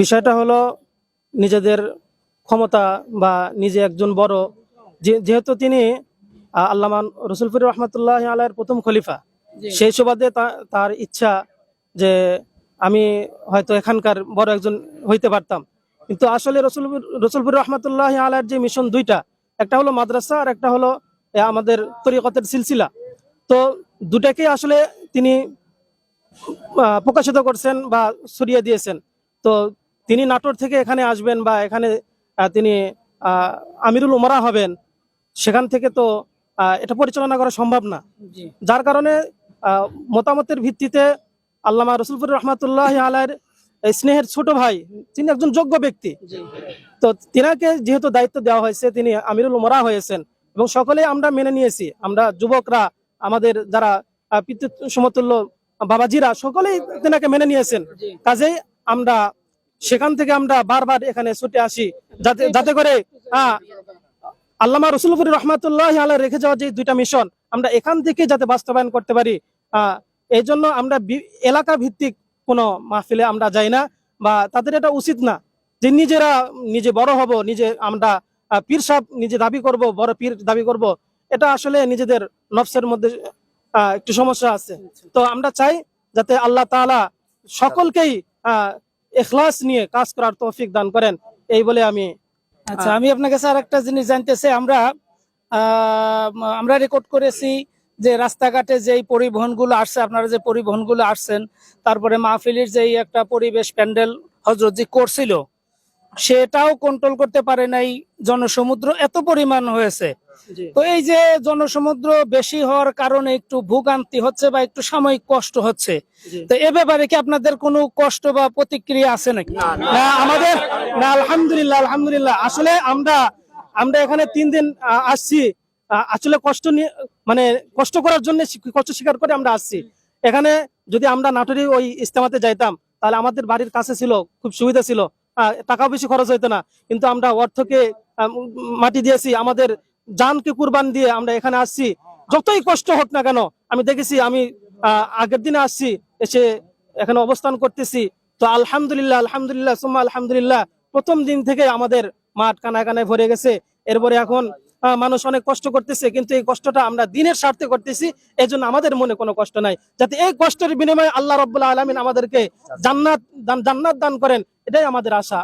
বিষয়টা হলো নিজেদের ক্ষমতা বা নিজে একজন বড়। যেহেতু তিনি আহ, আল্লামা রসুলপুর রহমতুল্লাহ আলাইয়ের প্রথম খলিফা সেই সুবাদে তার ইচ্ছা যে আমি হয়তো এখানকার বড় একজন হইতে পারতাম। কিন্তু আসলে রসুল রসুলপুর রহমতুল্লাহ আলাইয়ের যে মিশন দুইটা একটা হলো মাদ্রাসা আর একটা হলো আমাদের তরিকতের সিলসিলা। তো দুটাকেই আসলে তিনি প্রকাশিত করছেন বা সরিয়ে দিয়েছেন। তো তিনি নাটোর থেকে এখানে আসবেন বা এখানে তিনি আমিরুল উমরা হবেন সেখান থেকে তো এটা পরিচালনা করা সম্ভব না। যার কারণে মতামতের ভিত্তিতে আল্লামা রসুলপুর রহমাতুল্লাহ আলার স্নেহের ছোট ভাই তিনি একজন যোগ্য ব্যক্তি। তো তিনাকে যেহেতু দায়িত্ব দেওয়া হয়েছে তিনি আমিরুল উমরা হয়েছেন। এবং সকলে আমরা মেনে নিয়েছি। আমরা যুবকরা আমাদের যারা পিতৃ সমতুল্য বাবাজিরা সকলেই তেনাকে মেনে নিয়েছেন। কাজেই আমরা সেখান থেকে আমরা বারবার এখানে ছুটে আসি। যাতে যাতে করে আল্লামা রসুলপুর রহমাতুল্লাহ আল্লাহ রেখে যাওয়া যে দুইটা মিশন আমরা এখান থেকে যাতে বাস্তবায়ন করতে পারি এই জন্য আমরা এলাকা ভিত্তিক কোনো মাহফিলে আমরা যাই না বা তাদের এটা উচিত না যে নিজেরা নিজে বড় হব, নিজে আমরা পীর সাহেব নিজে দাবি করব, বড় পীর দাবি করব। এটা আসলে নিজেদের নফসের মধ্যে একটু সমস্যা আছে। তো আমরা চাই যাতে আল্লাহ তাআলা সকলকেই এখলাস নিয়ে কাজ করার তৌফিক দান করেন। এই বলে আমি আচ্ছা আমি আপনার কাছে আর একটা জিনিস জানতে চাই। আমরা আমরা রেকর্ড করেছি যে রাস্তাঘাটে যেই পরিবহনগুলো আসছে আপনারা যে পরিবহনগুলো আসছেন তারপরে মাহফিলির যেই একটা পরিবেশ প্যান্ডেল হজরত জি করছিল সেটাও কন্ট্রোল করতে পারে নাই জনসমুদ্র। এত পরিমাণ হয়েছে। তো এই যে জনসমুদ্র বেশি হওয়ার কারণে একটু ভোগান্তি হচ্ছে বা একটু সাময়িক কষ্ট হচ্ছে তো এ ব্যাপারে কি আপনাদের কোনো কষ্ট বা প্রতিক্রিয়া আছে নাকি? না আমাদের না আলহামদুলিল্লাহ আলহামদুলিল্লাহ। আসলে আমরা আমরা এখানে তিন দিন আসছি। আসলে কষ্ট নিয়ে মানে কষ্ট করার জন্য কষ্ট স্বীকার করে আমরা আসছি। এখানে যদি আমরা নাটোরি ওই ইস্তেমাতে যাইতাম তাহলে আমাদের বাড়ির কাছে ছিল খুব সুবিধা ছিল। টাকাও বেশি খরচ হইতো না। কিন্তু আমরা অর্থকে মাটি দিয়েছি। আমাদের জানকে কুরবান দিয়ে আমরা এখানে আসছি। যতই কষ্ট হোক না কেন, আমি দেখেছি, আমি আগের দিনে আসছি, এসে এখানে অবস্থান করতেছি। তো আলহামদুলিল্লাহ আলহামদুলিল্লাহ, সুম্মা আলহামদুলিল্লাহ, প্রথম দিন থেকে আমাদের মাঠ কানায় কানায় ভরে গেছে। এরপরে এখন মানুষ অনেক কষ্ট করতেছে, কিন্তু এই কষ্টটা আমরা দিনের স্বার্থে করতেছি এই জন্য আমাদের মনে কোনো কষ্ট নাই। যাতে এই কষ্টের বিনিময়ে আল্লাহ রব্বুল্লাহ আলমিন আমাদেরকে জান্নাত জান্নাত দান করেন, এটাই আমাদের আশা।